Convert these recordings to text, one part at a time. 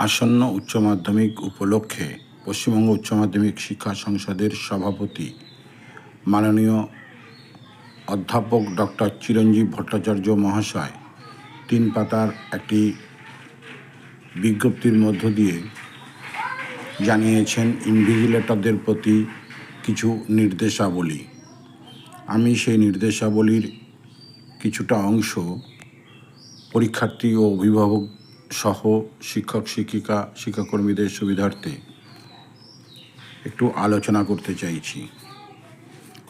আসন্ন উচ্চ মাধ্যমিক উপলক্ষে পশ্চিমবঙ্গ উচ্চ মাধ্যমিক শিক্ষা সংসদের সভাপতি মাননীয় অধ্যাপক ডক্টর চিরঞ্জীব ভট্টাচার্য মহাশয় তিন পাতার একটি বিজ্ঞপ্তির মধ্য দিয়ে জানিয়েছেন ইনভিজিলেটরদের প্রতি কিছু নির্দেশাবলী। আমি সেই নির্দেশাবলীর কিছুটা অংশ পরীক্ষার্থী ও অভিভাবক সহ শিক্ষক, শিক্ষিকা, শিক্ষাকর্মীদের সুবিধার্থে একটু আলোচনা করতে চাইছি।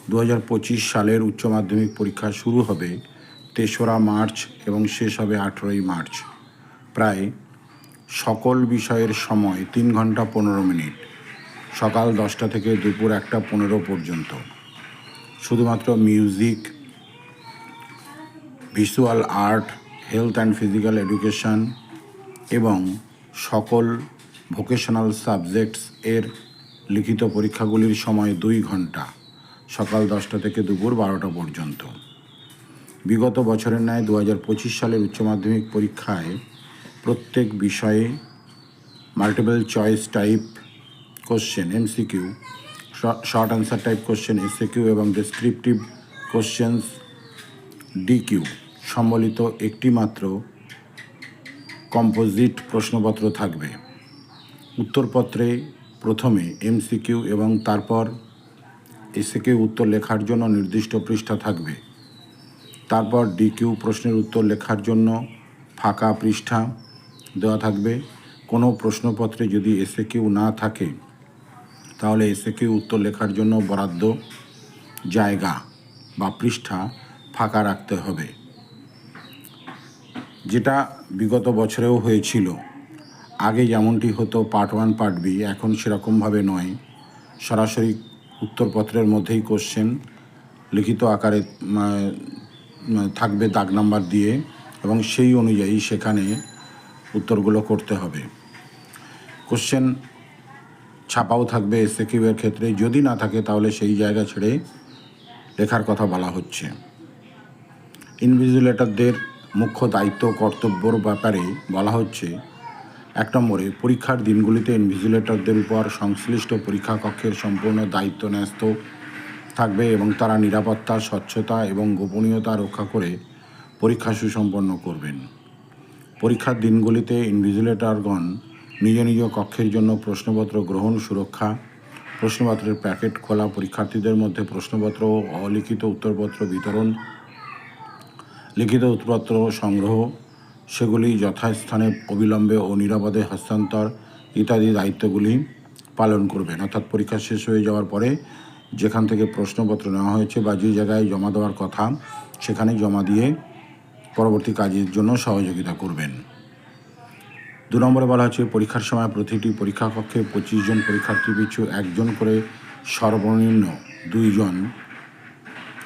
দু হাজার পঁচিশ সালের উচ্চ মাধ্যমিক পরীক্ষা শুরু হবে তেসরা মার্চ এবং শেষ হবে আঠেরোই মার্চ। প্রায় সকল বিষয়ের সময় তিন ঘণ্টা পনেরো মিনিট, সকাল দশটা থেকে দুপুর একটা পনেরো পর্যন্ত। শুধুমাত্র music visual art, health and physical education এবং সকল ভোকেশনাল সাবজেক্টস এর লিখিত পরীক্ষাগুলির সময় দুই ঘণ্টা, সকাল দশটা থেকে দুপুর বারোটা পর্যন্ত। বিগত বছরের ন্যায় দু হাজার পঁচিশ সালের উচ্চ মাধ্যমিক পরীক্ষায় প্রত্যেক বিষয়ে multiple choice type question MCQ short answer type question SAQ এবং ডেসক্রিপটিভ কোশ্চেন্স ডিকিউ সম্বলিত একটি মাত্র কম্পোজিট প্রশ্নপত্র থাকবে। উত্তরপত্রে প্রথমে এমসিকিউ এবং তারপর এসএকিউ উত্তর লেখার জন্য নির্দিষ্ট পৃষ্ঠা থাকবে। তারপর ডিকিউ প্রশ্নের উত্তর লেখার জন্য ফাঁকা পৃষ্ঠা দেওয়া থাকবে। কোনো প্রশ্নপত্রে যদি এসএকিউ না থাকে, তাহলে এসএকিউ উত্তর লেখার জন্য বরাদ্দ জায়গা বা পৃষ্ঠা ফাঁকা রাখতে হবে। যেটা বিগত বছরেও হয়েছিল। আগে যেমনটি হতো পার্ট ওয়ান পার্ট বি এখন সেরকমভাবে নয়। সরাসরি উত্তরপত্রের মধ্যেই কোশ্চেন লিখিত আকারে থাকবে দাগ নাম্বার দিয়ে এবং সেই অনুযায়ী সেখানে উত্তরগুলো করতে হবে। কোশ্চেন ছাপাও থাকবে এসএকিউ কিউয়ের ক্ষেত্রে, যদি না থাকে তাহলে সেই জায়গা ছেড়ে লেখার কথা বলা হচ্ছে। ইনভিজিলেটরদের মুখ্য দায়িত্ব, কর্তব্যর ব্যাপারে বলা হচ্ছে, এক নম্বরে পরীক্ষার দিনগুলিতে ইনভিজিলেটরদের উপর সংশ্লিষ্ট পরীক্ষা কক্ষের সম্পূর্ণ দায়িত্ব ন্যস্ত থাকবে এবং তারা নিরাপত্তা, স্বচ্ছতা এবং গোপনীয়তা রক্ষা করে পরীক্ষা সুসম্পন্ন করবেন। পরীক্ষার দিনগুলিতে ইনভিজিলেটরগণ নিজ নিজ কক্ষের জন্য প্রশ্নপত্র গ্রহণ, সুরক্ষা, প্রশ্নপত্রের প্যাকেট খোলা, পরীক্ষার্থীদের মধ্যে প্রশ্নপত্র ও অলিখিত উত্তরপত্র বিতরণ লিখিত উত্তরপত্র সংগ্রহ, সেগুলি যথাস্থানে অবিলম্বে ও নিরাপদে হস্তান্তর ইত্যাদি দায়িত্বগুলি পালন করবেন। অর্থাৎ পরীক্ষা শেষ হয়ে যাওয়ার পরে যেখান থেকে প্রশ্নপত্র নেওয়া হয়েছে বা যে জায়গায় জমা দেওয়ার কথা, সেখানে জমা দিয়ে পরবর্তী কাজের জন্য সহযোগিতা করবেন। দু নম্বরে বলা হচ্ছে পরীক্ষার সময় প্রতিটি পরীক্ষা কক্ষে পঁচিশ জন পরীক্ষার্থী পিছু একজন করে সর্বনিম্ন দুইজন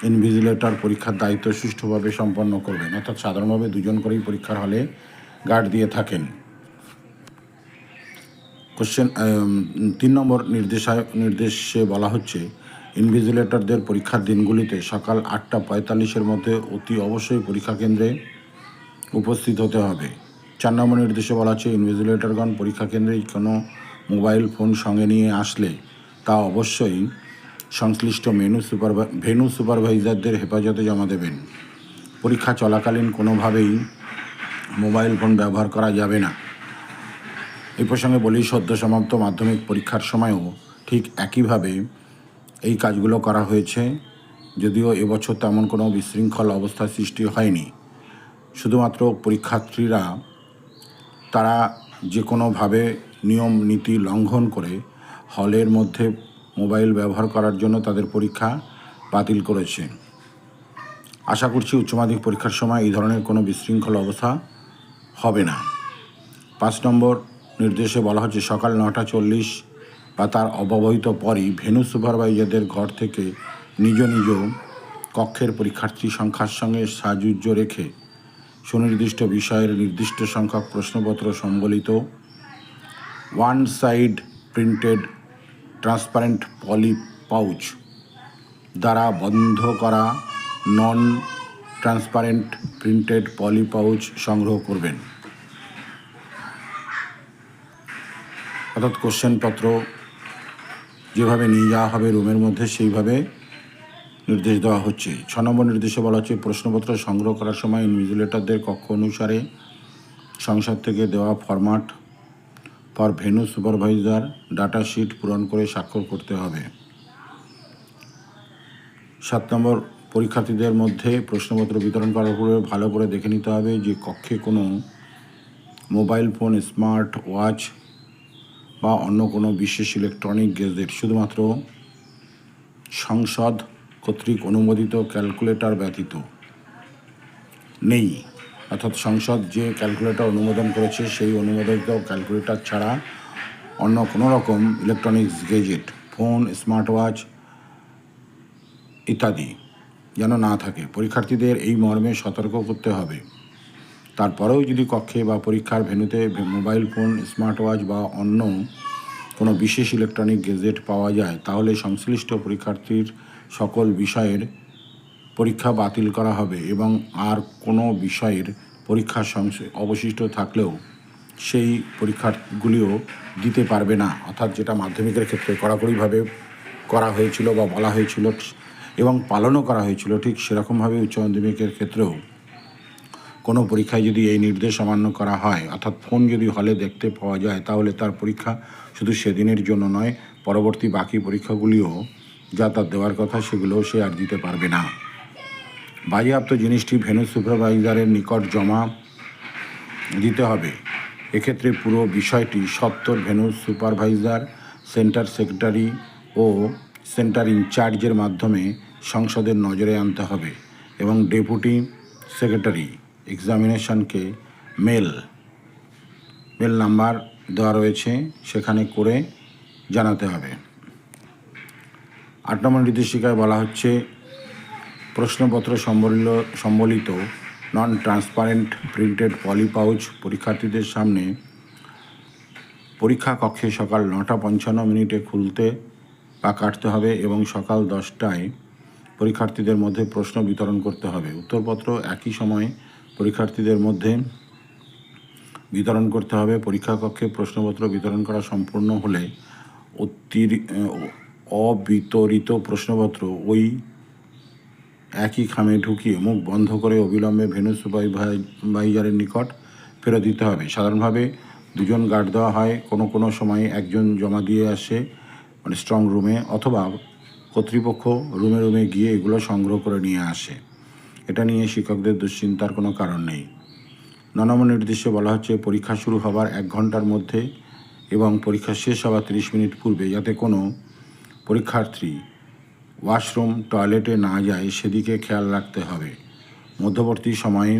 ইনভিজিলেটর পরীক্ষার দায়িত্ব সুষ্ঠুভাবে সম্পন্ন করবেন। অর্থাৎ সাধারণভাবে দুজন করেই পরীক্ষার হলে গার্ড দিয়ে থাকেন। কোশ্চেন তিন নম্বর নির্দেশায়, নির্দেশে বলা হচ্ছে, ইনভিজিলেটরদের পরীক্ষার দিনগুলিতে সকাল আটটা পঁয়তাল্লিশের মধ্যে অতি অবশ্যই পরীক্ষা কেন্দ্রে উপস্থিত হতে হবে। চার নম্বর নির্দেশে বলা হচ্ছে, ইনভিজিলেটরগণ পরীক্ষা কেন্দ্রে কোনো মোবাইল ফোন সঙ্গে নিয়ে আসলে তা অবশ্যই সংশ্লিষ্ট মেনু সুপারভাই ভেনু সুপারভাইজারদের হেফাজতে জমা দেবেন। পরীক্ষা চলাকালীন কোনোভাবেই মোবাইল ফোন ব্যবহার করা যাবে না। এই প্রসঙ্গে বলি সদ্য সমাপ্ত মাধ্যমিক পরীক্ষার সময়ও ঠিক একইভাবে এই কাজগুলো করা হয়েছে, যদিও এবছর তেমন কোনো বিশৃঙ্খল অবস্থার সৃষ্টি হয়নি। শুধুমাত্র পরীক্ষার্থীরা, তারা যে কোনোভাবে নিয়ম নীতি লঙ্ঘন করে হলের মধ্যে মোবাইল ব্যবহার করার জন্য তাদের পরীক্ষা বাতিল করেছে। আশা করছি উচ্চ মাধ্যমিক পরীক্ষার সময় এই ধরনের কোনো বিশৃঙ্খল অবস্থা হবে না। পাঁচ নম্বর নির্দেশে বলা হচ্ছে, সকাল নটা চল্লিশ বা তার অব্যবহিত পরই ভেনু সুপারভাইজারদের ঘর থেকে নিজ নিজ কক্ষের পরীক্ষার্থী সংখ্যার সঙ্গে সাজুজ্য রেখে সুনির্দিষ্ট বিষয়ের নির্দিষ্ট সংখ্যক প্রশ্নপত্র সম্বলিত one side printed transparent poly pouch দ্বারা বন্ধ করা non transparent printed poly pouch সংগ্রহ করবেন। অর্থাৎ কোশ্চেনপত্র যেভাবে নিয়ে যাওয়া হবে রুমের মধ্যে, সেইভাবে নির্দেশ দেওয়া হচ্ছে। ছ নম্বর নির্দেশে বলা হচ্ছে, প্রশ্নপত্র সংগ্রহ করার সময় ইনভিজিলেটরদের কক্ষ অনুসারে সংসদ থেকে দেওয়া format for venue supervisor data sheet পূরণ করে স্বাক্ষর করতে হবে। সাত নম্বর, পরীক্ষার্থীদের মধ্যে প্রশ্নপত্র বিতরণ করার পূর্বে ভালো করে দেখে নিতে হবে যে কক্ষে কোনো মোবাইল ফোন, স্মার্ট ওয়াচ বা অন্য কোনো বিশেষ ইলেকট্রনিক গেজেট শুধুমাত্র সংসদ কর্তৃক অনুমোদিত ক্যালকুলেটর ব্যতীত নেই। অর্থাৎ সংসদ যে ক্যালকুলেটর অনুমোদন করেছে, সেই অনুমোদিত ক্যালকুলেটর ছাড়া অন্য কোনো রকম electronics gadget phone smart watch ইত্যাদি যেন না থাকে। পরীক্ষার্থীদের এই মর্মে সতর্ক করতে হবে। তারপরেও যদি কক্ষে বা পরীক্ষার ভেন্যুতে মোবাইল ফোন স্মার্ট ওয়াচ বা অন্য কোনো বিশেষ ইলেকট্রনিক গেজেট পাওয়া যায়, তাহলে সংশ্লিষ্ট পরীক্ষার্থীর সকল বিষয়ের পরীক্ষা বাতিল করা হবে এবং আর কোনো বিষয়ের পরীক্ষা অবশিষ্ট থাকলেও সেই পরীক্ষাগুলিও দিতে পারবে না। অর্থাৎ যেটা মাধ্যমিকের ক্ষেত্রে কড়াকড়িভাবে করা হয়েছিল বা বলা হয়েছিল এবং পালনও করা হয়েছিল, ঠিক সেরকমভাবে উচ্চ মাধ্যমিকের ক্ষেত্রেও কোনো পরীক্ষায় যদি এই নির্দেশ অমান্য করা হয়, অর্থাৎ ফোন যদি হলে দেখতে পাওয়া যায়, তাহলে তার পরীক্ষা শুধু সেদিনের জন্য নয়, পরবর্তী বাকি পরীক্ষাগুলিও যা তার দেওয়ার কথা সেগুলোও সে আর দিতে পারবে না। বাজেয়াপ্ত জিনিসটি ভেনু সুপারভাইজারের নিকট জমা দিতে হবে। এক্ষেত্রে পুরো বিষয়টি সত্তর ভেনু সুপারভাইজার, সেন্টার সেক্রেটারি ও সেন্টার ইনচার্জের মাধ্যমে সংসদের নজরে আনতে হবে এবং ডেপুটি সেক্রেটারি এক্সামিনেশনকে মেল মেল নাম্বার দেওয়া রয়েছে সেখানে করে জানাতে হবে। আট নম্বর নির্দেশিকায় বলা হচ্ছে প্রশ্নপত্র সম্বলিত সম্বলিত non transparent printed poly pouch পরীক্ষার্থীদের সামনে পরীক্ষা কক্ষে সকাল নটা পঞ্চান্ন মিনিটে খুলতে বা কাটতে হবে এবং সকাল দশটায় পরীক্ষার্থীদের মধ্যে প্রশ্ন বিতরণ করতে হবে। উত্তরপত্র একই সময়ে পরীক্ষার্থীদের মধ্যে বিতরণ করতে হবে। পরীক্ষা কক্ষে প্রশ্নপত্র বিতরণ করা সম্পূর্ণ হলে অতিরি অবিতরিত প্রশ্নপত্র ওই একই খামে ঢুকিয়ে মুখ বন্ধ করে অবিলম্বে ভেনু সুপারভাইজারের নিকট ফেরত দিতে হবে। সাধারণভাবে দুজন গার্ড দেওয়া হয়, কোনো কোনো সময় একজন জমা দিয়ে আসে মানে স্ট্রং রুমে অথবা কর্তৃপক্ষ রুমে রুমে গিয়ে এগুলো সংগ্রহ করে নিয়ে আসে। এটা নিয়ে শিক্ষকদের দুশ্চিন্তার কোনো কারণ নেই। ন নম্বর নির্দেশে বলা হচ্ছে, পরীক্ষা শুরু হবার এক ঘণ্টার মধ্যে এবং পরীক্ষা শেষ হওয়ার তিরিশ মিনিট পূর্বে যাতে কোনো পরীক্ষার্থী ওয়াশরুম, টয়লেটে না যায় সেদিকে খেয়াল রাখতে হবে। মধ্যবর্তী সময়ে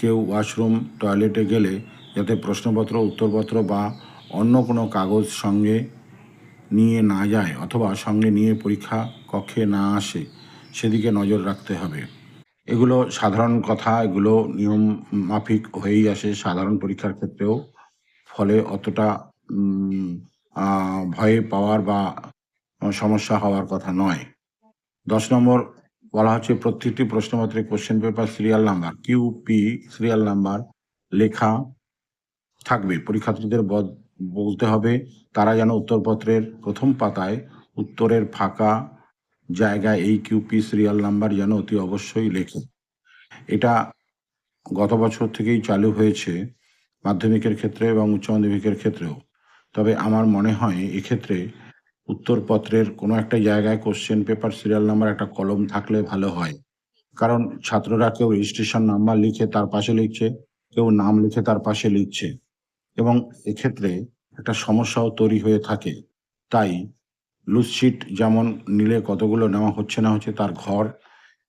কেউ ওয়াশরুম, টয়লেটে গেলে যাতে প্রশ্নপত্র, উত্তরপত্র বা অন্য কোনো কাগজ সঙ্গে নিয়ে না যায় অথবা সঙ্গে নিয়ে পরীক্ষা কক্ষে না আসে, সেদিকে নজর রাখতে হবে। এগুলো সাধারণ কথা, এগুলো নিয়ম মাফিক হয়েই আসে সাধারণ পরীক্ষার ক্ষেত্রেও। ফলে অতটা ভয়ে পাওয়ার বা সমস্যা হওয়ার কথা নয়। দশ নম্বর বলা হচ্ছে প্রত্যেকটি প্রশ্নপত্রে question paper serial number QP serial number লেখা থাকবে। পরীক্ষার্থীদের বলতে হবে, তারা যেন উত্তরপত্রের প্রথম পাতায় উত্তরের ফাঁকা জায়গায় এই কিউপি সিরিয়াল নাম্বার যেন অতি অবশ্যই লেখে। এটা গত বছর থেকেই চালু হয়েছে মাধ্যমিকের ক্ষেত্রে এবং উচ্চ মাধ্যমিকের ক্ষেত্রেও। তবে আমার মনে হয় এক্ষেত্রে উত্তরপত্রের কোনো একটা জায়গায় কোশ্চেন পেপার সিরিয়াল নাম্বার একটা কলম থাকলে ভালো হয়। কারণ ছাত্ররা কেউ রেজিস্ট্রেশন নাম্বার লিখে তার পাশে লিখছে, কেউ নাম লিখে তার পাশে লিখছে। এবং এক্ষেত্রে একটা সমস্যাও তৈরি হয়ে থাকে। তাই লুজশিট যেমন নিলে কতগুলো নেওয়া হচ্ছে না হচ্ছে তার ঘর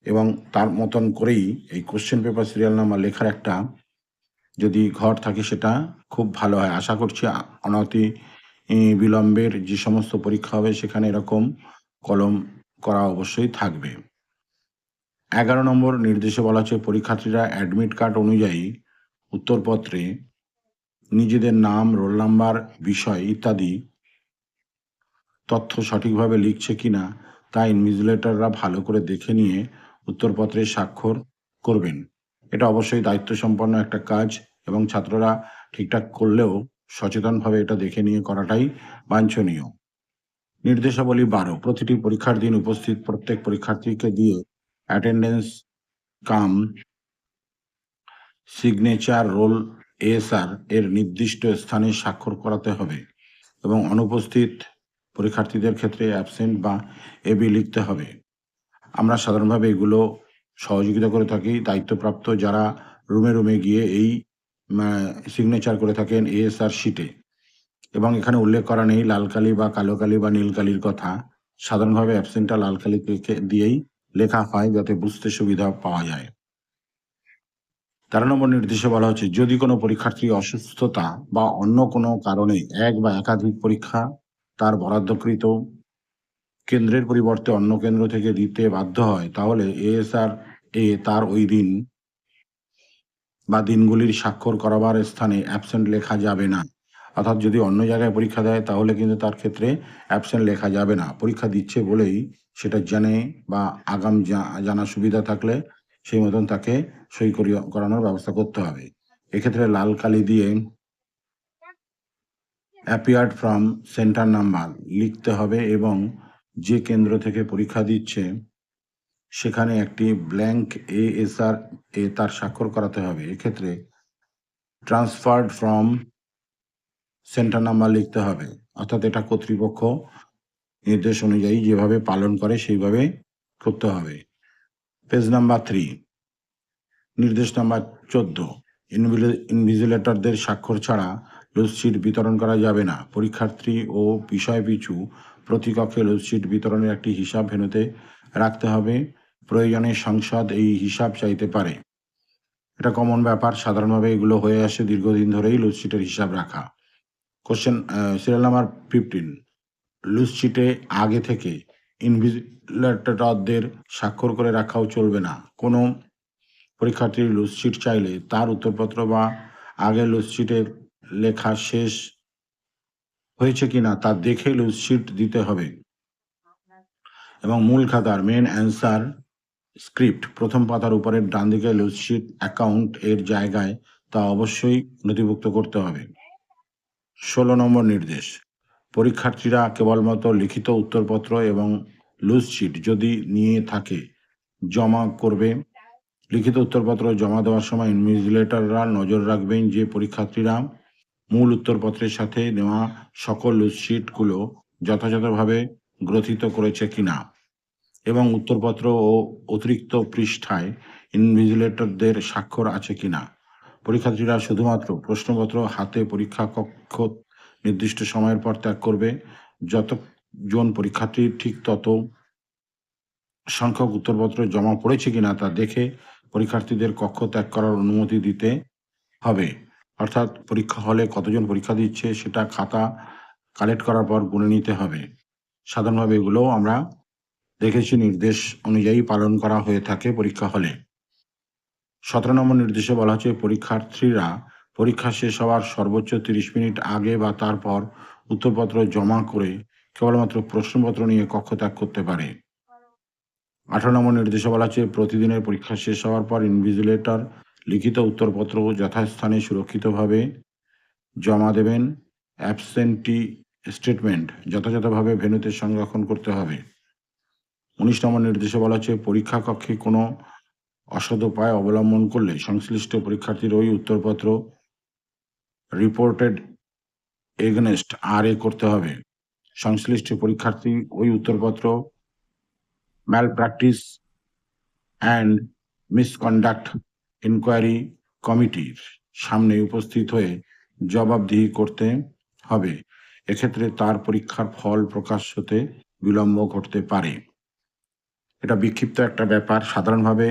এবং তার মতন করেই এই কোশ্চেন পেপার সিরিয়াল নাম্বার লেখার একটা যদি ঘর থাকে সেটা খুব ভালো হয়। আশা করছি অনতি বিলম্বের যে সমস্ত পরীক্ষা হবে সেখানে এরকম কলম করা অবশ্যই থাকবে। এগারো নম্বর নির্দেশে বলা হচ্ছে, পরীক্ষার্থীরা অ্যাডমিট কার্ড অনুযায়ী উত্তরপত্রে নিজেদের নাম রোল নাম্বার বিষয় ইত্যাদি তথ্য সঠিকভাবে লিখছে কিনা তা ইনভিজিলেটররা ভালো করে দেখে নিয়ে উত্তরপত্রে স্বাক্ষর করবেন। এটা অবশ্যই দায়িত্ব সম্পন্ন একটা কাজ এবং ছাত্ররা ঠিকঠাক করলেও সচেতনভাবে এটা দেখে নিয়ে করাটাই বাঞ্ছনীয়। নির্দেশাবলী বারো, প্রতিটি পরীক্ষার দিন উপস্থিত প্রত্যেক পরীক্ষার্থীকে দিয়ে attendance cum signature roll ASR এর নির্দিষ্ট স্থানে স্বাক্ষর করাতে হবে এবং অনুপস্থিত পরীক্ষার্থীদের ক্ষেত্রে অ্যাবসেন্ট বা এবি লিখতে হবে। আমরা সাধারণভাবে এগুলো সহযোগিতা করে থাকি। দায়িত্বপ্রাপ্ত যারা রুমে রুমে গিয়ে এই সিগনেচার করে থাকেন এএসআর শিটে এবং এখানে উল্লেখ করা নেই লাল কালি বা কালো কালি বা নীল কালির কথা। সাধারণভাবে অ্যাবসেন্টটা লাল কালি দিয়েই লেখা হয় যাতে বুঝতে সুবিধা পাওয়া যায়। তেরো নম্বর নির্দেশে বলা হচ্ছে, যদি কোনো পরীক্ষার্থী অসুস্থতা বা অন্য কোনো কারণে এক বা একাধিক পরীক্ষা তার বরাদ্দকৃত কেন্দ্রের পরিবর্তে অন্য কেন্দ্র থেকে দিতে বাধ্য হয়, তাহলে এএসআর এ তার ওই দিন বা দিনগুলির স্বাক্ষর করাবার স্থানে অ্যাবসেন্ট লেখা যাবে না। অর্থাৎ যদি অন্য জায়গায় পরীক্ষা দেয়, তাহলে কিন্তু তার ক্ষেত্রে অ্যাবসেন্ট লেখা যাবে না। পরীক্ষা দিচ্ছে বলেই সেটা জেনে বা আগাম জানা সুবিধা থাকলে সেই মতন তাকে সই করানোর ব্যবস্থা করতে হবে। এক্ষেত্রে লাল কালি দিয়ে অ্যাপিয়ার্ড ফ্রম সেন্টার নাম্বার লিখতে হবে এবং যে কেন্দ্র থেকে পরীক্ষা দিচ্ছে সেখানে একটি ব্ল্যাঙ্ক এএসআর এ তার স্বাক্ষর করাতে হবে। এক্ষেত্রে ট্রান্সফার্ড ফ্রম সেন্টার নাম্বার লিখতে হবে। অর্থাৎ এটা কর্তৃপক্ষ নির্দেশ অনুযায়ী যেভাবে পালন করে, সেইভাবে করতে হবে। পেজ নাম্বার থ্রি নির্দেশ নাম্বার চোদ্দ ইনভিজিলেটরদের স্বাক্ষর ছাড়া লুজশিট বিতরণ করা যাবে না। পরীক্ষার্থী ও বিষয় পিছু প্রতি কক্ষে লুজশিট বিতরণের একটি হিসাব ভেনুতে রাখতে হবে। প্রয়োজনে সংসদ এই হিসাব চাইতে পারে। এটা কমন ব্যাপার। সাধারণভাবে এগুলো হয়ে আসে দীর্ঘদিন ধরেই লুজশিটের হিসাব রাখা। কোশ্চেন সিরিয়াল নাম্বার ফিফটিন লুজশিটে আগে থেকে ইনভিজিলেটরদের স্বাক্ষর করে রাখাও চলবে না। কোনো পরীক্ষার্থীর লুজশিট চাইলে তার উত্তরপত্র বা আগে লুজশিটের লেখা শেষ হয়েছে কিনা তা দেখে লুজশিট দিতে হবে। এবং মূল খাতার মেন অ্যান্সার স্ক্রিপ্ট প্রথম পাতার উপরের ডান দিকে লুজশিট অ্যাকাউন্ট এর জায়গায় তা অবশ্যই নথিভুক্ত করতে হবে। ষোলো নম্বর নির্দেশ। পরীক্ষার্থীরা কেবলমাত্র লিখিত উত্তরপত্র এবং লুজশিট যদি নিয়ে থাকে, জমা করবে। লিখিত উত্তরপত্র জমা দেওয়ার সময় ইনভিজিলেটররা নজর রাখবেন যে পরীক্ষার্থীরা মূল উত্তরপত্রের সাথে নেওয়া সকল লুজশিটগুলো যথাযথভাবে গ্রথিত করেছে কিনা। এবং উত্তরপত্র ও অতিরিক্ত পৃষ্ঠায় ইনভিজিলেটরদের স্বাক্ষর আছে কিনা পরীক্ষার্থীরা শুধুমাত্র প্রশ্নপত্র হাতে পরীক্ষা কক্ষ নির্দিষ্ট সময়ের পর ত্যাগ করবে। যতজন পরীক্ষার্থী ঠিক তত সংখ্যক উত্তরপত্র জমা পড়েছে কিনা তা দেখে পরীক্ষার্থীদের কক্ষ ত্যাগ করার অনুমতি দিতে হবে। অর্থাৎ পরীক্ষা হলে কতজন পরীক্ষা দিচ্ছে সেটা খাতা কালেক্ট করার পর গুনে নিতে হবে। সাধারণভাবে এগুলোও আমরা দেখেছি নির্দেশ অনুযায়ী পালন করা হয়ে থাকে পরীক্ষা হলে। সতেরো নম্বর নির্দেশে বলা হচ্ছে, পরীক্ষার্থীরা পরীক্ষা শেষ হওয়ার সর্বোচ্চ তিরিশ মিনিট আগে বা তারপর উত্তরপত্র জমা করে কেবলমাত্র প্রশ্নপত্র নিয়ে কক্ষ ত্যাগ করতে পারে। আঠারো নম্বর নির্দেশে বলা হচ্ছে, প্রতিদিনের পরীক্ষা শেষ হওয়ার পর ইনভিজিলেটর লিখিত উত্তরপত্র যথাস্থানে সুরক্ষিতভাবে জমা দেবেন। অ্যাবসেন্টি স্টেটমেন্ট যথাযথভাবে ভেনুতে সংরক্ষণ করতে হবে। উনিশ নম্বর নির্দেশে বলা হচ্ছে, পরীক্ষা কক্ষে কোনো অসদ উপায় অবলম্বন করলে সংশ্লিষ্ট পরীক্ষার্থীর ওই উত্তরপত্র রিপোর্টেড এগনেস্ট আর এ করতে হবে। সংশ্লিষ্ট পরীক্ষার্থী ওই উত্তরপত্র malpractice and misconduct inquiry কমিটির সামনে উপস্থিত হয়ে জবাবদিহি করতে হবে। এক্ষেত্রে তার পরীক্ষার ফল প্রকাশ হতে বিলম্ব ঘটতে পারে। এটা বিক্ষিপ্ত একটা ব্যাপার। সাধারণভাবে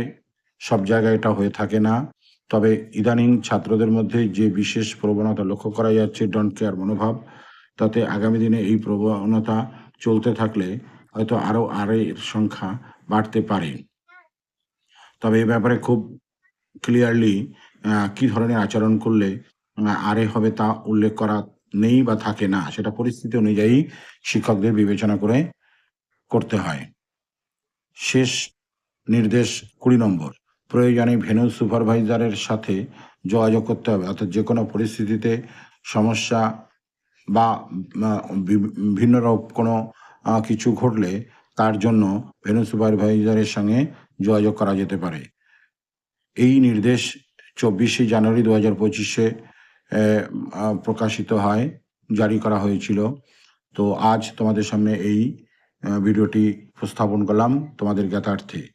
সব জায়গায় এটা হয়ে থাকে না। তবে ইদানিং ছাত্রদের মধ্যে যে বিশেষ প্রবণতা লক্ষ্য করা যাচ্ছে ডন্ট কেয়ার মনোভাব, তাতে আগামী দিনে এই প্রবণতা চলতে থাকলে হয়তো আরও আর এর সংখ্যা বাড়তে পারে। তবে এ ব্যাপারে খুব ক্লিয়ারলি কি ধরনের আচরণ করলে আরে হবে তা উল্লেখ করা নেই বা থাকে না, সেটা পরিস্থিতি অনুযায়ী শিক্ষকদের বিবেচনা করে করতে হয়। শেষ নির্দেশ কুড়ি নম্বর। প্রয়োজনে ভেনু সুপারভাইজারের সাথে যোগাযোগ করতে হবে। অর্থাৎ যে কোনো পরিস্থিতিতে সমস্যা বা ভিন্ন কোনো কিছু ঘটলে তার জন্য ভেনু সুপারভাইজারের সঙ্গে যোগাযোগ করা যেতে পারে। এই নির্দেশ চব্বিশে জানুয়ারি দু হাজার পঁচিশে প্রকাশিত হয়, জারি করা হয়েছিল। তো আজ তোমাদের সামনে এই ভিডিওটি উপস্থাপন করলাম তোমাদের জ্ঞাতার্থে।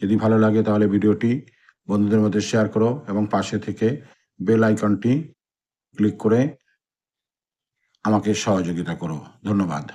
যদি ভালো লাগে তাহলে ভিডিওটি বন্ধুদের মধ্যে শেয়ার করো এবং পাশে থেকে বেল আইকনটি ক্লিক করে আমাকে সহযোগিতা করো। ধন্যবাদ।